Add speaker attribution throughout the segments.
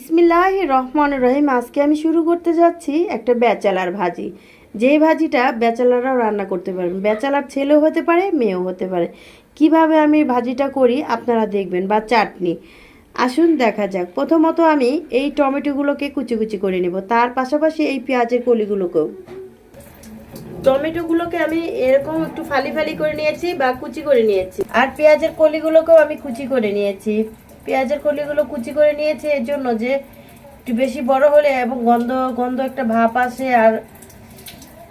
Speaker 1: বিসমিল্লাহ রহমান রহিম, আজকে আমি শুরু করতে যাচ্ছি একটা ব্যাচেলার ভাজি। যেই ভাজিটা ব্যাচেলাররাও রান্না করতে পারবেন ব্যাচেলার ছেলেও হতে পারে, মেয়েও হতে পারে। কীভাবে আমি ভাজিটা করি আপনারা দেখবেন, বা চাটনি। আসুন দেখা যাক। প্রথমত আমি এই টমেটোগুলোকে কুচি কুচি করে নেব। তার পাশাপাশি এই পেঁয়াজের কলিগুলোকেও। টমেটোগুলোকে আমি এরকম একটু ফালি ফালি করে নিয়েছি, বা কুচি করে নিয়েছি। আর পেঁয়াজের কলিগুলোকেও আমি কুচি করে নিয়েছি। পেঁয়াজের কলিগুলো কুচি করে নিয়েছে, এর জন্য যে একটু বেশি বড় হলে এবং গন্ধ গন্ধ একটা ভাপ আসে। আর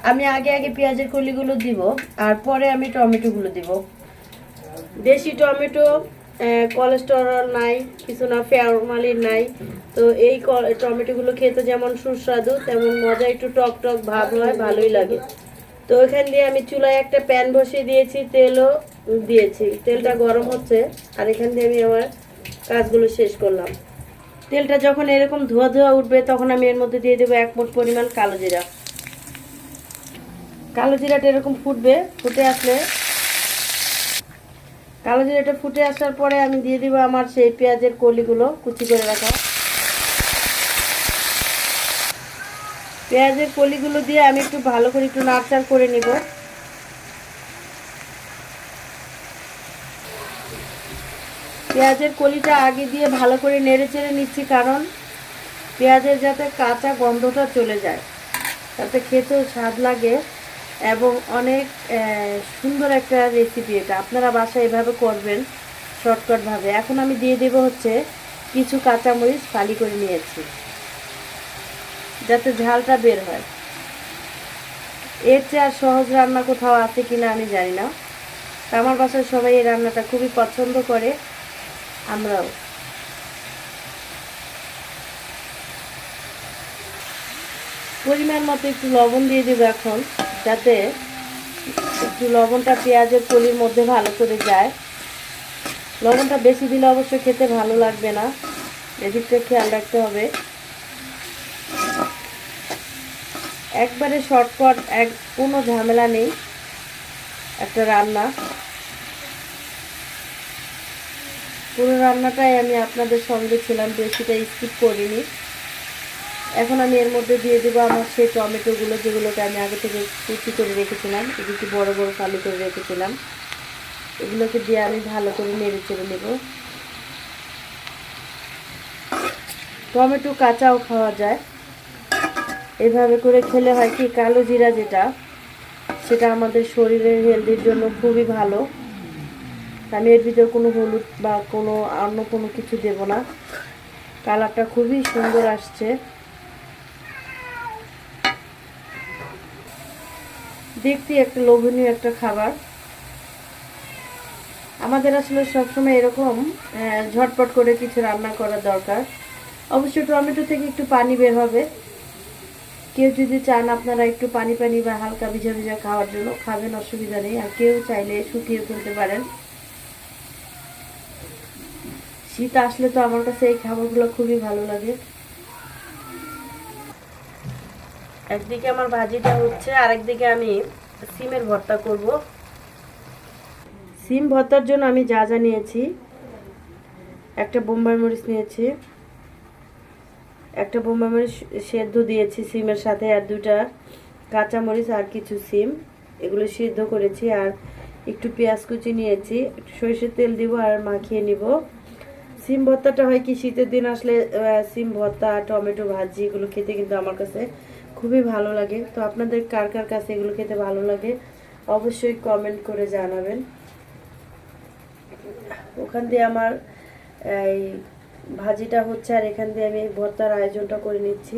Speaker 1: আমি আগে আগে পেঁয়াজের কলিগুলো দিব, আর পরে আমি টমেটোগুলো দিব। দেশি টমেটো কোলেস্টেরল নাই, কিছু না ফেয়ারমালিন নাই। তো এই টমেটোগুলো খেতে যেমন সুস্বাদু, তেমন মজা, একটু টক টক ভাব হয়, ভালোই লাগে। তো এখান দিয়ে আমি চুলায় একটা প্যান বসিয়ে দিয়েছি, তেলও দিয়েছি। তেলটা গরম হচ্ছে, আর এখান দিয়ে আমি আমার কাজগুলো শেষ করলাম। তেলটা যখন এরকম ধোয়া ধোয়া উঠবে, তখন আমি এর মধ্যে দিয়ে দেবো এক মুঠ পরিমাণ কালো জিরা। কালো জিরাটা এরকম ফুটবে, ফুটে আসলে। কালো জিরাটা ফুটে আসার পরে আমি দিয়ে দিব আমার সেই পেঁয়াজের কলিগুলো কুচি করে রাখা। পেঁয়াজের কলিগুলো দিয়ে আমি একটু ভালো করে একটু নাড়চাড় করে নিব। পেঁয়াজের কলিটা আগে দিয়ে ভালো করে নেড়ে চেড়ে নিচ্ছি, কারণ পেঁয়াজের যাতে কাঁচা গন্ধটা চলে যায়। তাতে খেতেও স্বাদ লাগে এবং অনেক সুন্দর একটা রেসিপি এটা। আপনারা বাসায় এভাবে করবেন শর্টকাটভাবে। এখন আমি দিয়ে দেব হচ্ছে কিছু কাঁচামরিচ ফালি করে নিয়েছি, যাতে ঝালটা বের হয়। এর চেয়ে আর সহজ রান্না কোথাও আছে কিনা আমি জানি না। আমার বাসায় সবাই এই রান্নাটা খুবই পছন্দ করে। আমরাও। পরিমাণ মতো একটু লবণ দিয়ে দেবো এখন, যাতে একটু লবণটা পেঁয়াজের কলির মধ্যে ভালো করে যায়। লবণটা বেশি দিলে অবশ্য খেতে ভালো লাগবে না। এদিকটা খেয়াল রাখতে হবে। একবারে শর্টকাট এক কোনো ঝামেলা নেই। একটা রান্না। পুরো রান্নাটাই আমি আপনাদের সঙ্গে ছিলাম বেশিটা স্কিপ করিনি। এখন আমি এর মধ্যে দিয়ে দেবো আমার সেই টমেটোগুলো, যেগুলোকে আমি আগে থেকে কুচি করে রেখেছিলাম, এগুলো বড় বড় ফালি করে রেখেছিলাম। এগুলোকে দিয়ে আমি ভালো করে নেড়ে চেড়ে নেব। টমেটো কাঁচাও খাওয়া যায়। এভাবে করে খেলে হয় কি, কালো জিরা যেটা, সেটা আমাদের শরীরের হেলদির জন্য খুবই ভালো। আমি এর ভিতর কোনো হলুদ বা কোনো অন্য কোনো কিছু দেব না। কালারটা খুবই সুন্দর আসছে। দেখতে একটা লোভনীয় একটা খাবার। আমাদের আসলে সবসময় এরকম ঝটপট করে কিছু রান্না করা দরকার। অবশ্যই টমেটো থেকে একটু পানি বের হবে। কেউ যদি চান আপনারা একটু পানি পানি বা হালকা ভিজা ভিজা খাওয়ার জন্য, খাবেন, অসুবিধা নেই। আর কেউ চাইলে শুকিয়ে ফেলতে পারেন। শীত আসলে তো আমার কাছে এই খাবারগুলো খুবই ভালো লাগে। একদিকে আমার ভাজিটা হচ্ছে আর একদিকে আমি সিমের ভর্তা করব। সিম ভর্তার জন্য আমি যা যা নিয়েছি, একটা বোম্বাই মরিচ নিয়েছি, একটা বোম্বাই মরিচ সেদ্ধ দিয়েছি সিমের সাথে, আর দুটা কাঁচা মরিচ আর কিছু সিম। এগুলো সিদ্ধ করেছি, আর একটু পেঁয়াজ কুচি নিয়েছি, একটু সরিষার তেল দিব আর মাখিয়ে নিব। সিম ভর্তাটা হয় কি? শীতের দিন আসলে সিম ভর্তা, টমেটো ভাজি এগুলো খেতে কিন্তু আমার কাছে খুবই ভালো লাগে। তো আপনাদের কার কার কাছে এগুলো খেতে ভালো লাগে? অবশ্যই কমেন্ট করে জানাবেন। ওখান দিয়ে আমার, এই ভাজিটা হচ্ছে আর এখান দিয়ে আমি ভর্তার আয়োজনটা করে নিচ্ছি।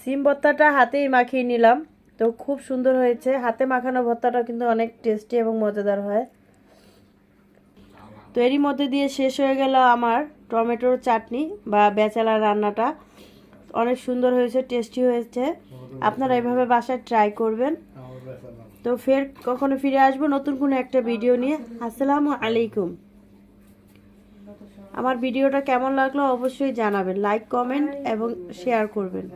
Speaker 1: সিম ভর্তাটা হাতেই মাখিয়ে নিলাম। তো খুব সুন্দর হয়েছে। হাতে মাখানো ভর্তাটা কিন্তু অনেক টেস্টি এবং মজাদার হয়। তো এরই মধ্যে দিয়ে শেষ হয়ে গেল আমার টমেটোর চাটনি বা বেচালার রান্নাটা। অনেক সুন্দর হয়েছে টেস্টি হয়েছে। আপনারা এভাবে বাসায় ট্রাই করবেন। তো ফের কখনো ফিরে আসব নতুন কোনো একটা ভিডিও নিয়ে। আসসালামু আলাইকুম। আমার ভিডিওটা কেমন লাগল অবশ্যই জানাবেন লাইক কমেন্ট এবং শেয়ার করবেন।